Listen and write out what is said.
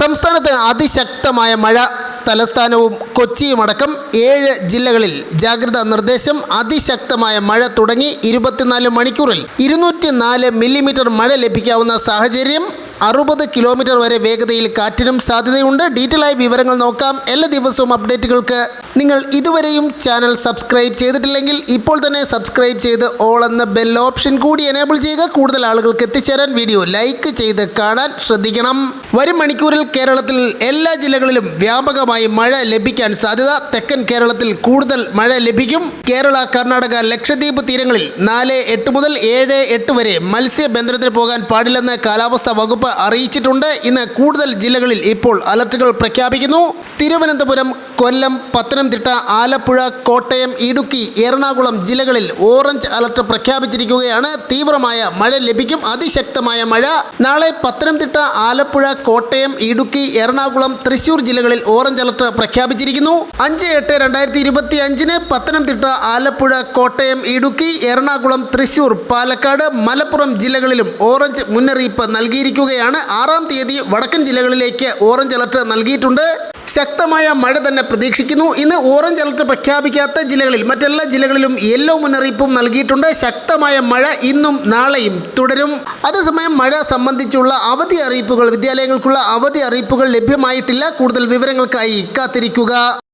സംസ്ഥാനത്ത് അതിശക്തമായ മഴ തലസ്ഥാനവും കൊച്ചിയുമടക്കം ഏഴ് ജില്ലകളിൽ ജാഗ്രതാ നിർദ്ദേശം അതിശക്തമായ മഴ തുടങ്ങി ഇരുപത്തിനാല് മണിക്കൂറിൽ ഇരുന്നൂറ്റി നാല് മില്ലിമീറ്റർ മഴ ലഭിക്കാവുന്ന സാഹചര്യം അറുപത് കിലോമീറ്റർ വരെ വേഗതയിൽ കാറ്റിനും സാധ്യതയുണ്ട്. ഡീറ്റെയിൽ ആയി വിവരങ്ങൾ നോക്കാം. എല്ലാ ദിവസവും അപ്ഡേറ്റുകൾക്ക് നിങ്ങൾ ഇതുവരെയും ചാനൽ സബ്സ്ക്രൈബ് ചെയ്തിട്ടില്ലെങ്കിൽ ഇപ്പോൾ തന്നെ സബ്സ്ക്രൈബ് ചെയ്ത് ഓൾ എന്ന ബെൽ ഓപ്ഷൻ കൂടി എനേബിൾ ചെയ്യുക. കൂടുതൽ ആളുകൾക്ക് എത്തിച്ചേരാൻ വീഡിയോ ലൈക്ക് ചെയ്ത് കാണാൻ ശ്രദ്ധിക്കണം. വരും മണിക്കൂറിൽ കേരളത്തിൽ എല്ലാ ജില്ലകളിലും വ്യാപകമായി മഴ ലഭിക്കാൻ സാധ്യത. തെക്കൻ കേരളത്തിൽ കൂടുതൽ മഴ ലഭിക്കും. കേരള കർണാടക ലക്ഷദ്വീപ് തീരങ്ങളിൽ നാല് എട്ട് മുതൽ ഏഴ് എട്ട് വരെ മത്സ്യബന്ധനത്തിന് പോകാൻ പാടില്ലെന്ന് കാലാവസ്ഥാ വകുപ്പ് അറിയിച്ചിട്ടുണ്ട്. ഇന്ന് കൂടുതൽ ജില്ലകളിൽ ഇപ്പോൾ അലർട്ടുകൾ പ്രഖ്യാപിക്കുന്നു. തിരുവനന്തപുരം കൊല്ലം പത്തനംതിട്ട ആലപ്പുഴ കോട്ടയം ഇടുക്കി എറണാകുളം ജില്ലകളിൽ ഓറഞ്ച് അലർട്ട് പ്രഖ്യാപിച്ചിരിക്കുകയാണ്. തീവ്രമായ മഴ ലഭിക്കും. അതിശക്തമായ മഴ. നാളെ പത്തനംതിട്ട ആലപ്പുഴ കോട്ടയം ഇടുക്കി എറണാകുളം തൃശൂർ ജില്ലകളിൽ ഓറഞ്ച് അലർട്ട് പ്രഖ്യാപിച്ചിരിക്കുന്നു. അഞ്ച് എട്ട് രണ്ടായിരത്തി ഇരുപത്തി അഞ്ചിന് പത്തനംതിട്ട ആലപ്പുഴ കോട്ടയം ഇടുക്കി എറണാകുളം തൃശൂർ പാലക്കാട് മലപ്പുറം ജില്ലകളിലും ഓറഞ്ച് മുന്നറിയിപ്പ് നൽകിയിരിക്കുകയാണ്. ആറാം തീയതി വടക്കൻ ജില്ലകളിലേക്ക് ഓറഞ്ച് അലർട്ട് നൽകിയിട്ടുണ്ട്. ശക്തമായ മഴ തന്നെ പ്രതീക്ഷിക്കുന്നു. ഇന്ന് ഓറഞ്ച് അലർട്ട് പ്രഖ്യാപിക്കാത്ത ജില്ലകളിൽ മറ്റെല്ലാ ജില്ലകളിലും യെല്ലോ മുന്നറിയിപ്പും നൽകിയിട്ടുണ്ട്. ശക്തമായ മഴ ഇന്നും നാളെയും തുടരും. അതേസമയം മഴ സംബന്ധിച്ചുള്ള അവധി അറിയിപ്പുകൾ വിദ്യാലയങ്ങൾക്കുള്ള അവധി അറിയിപ്പുകൾ ലഭ്യമായിട്ടില്ല. കൂടുതൽ വിവരങ്ങൾക്കായി കാത്തിരിക്കുക.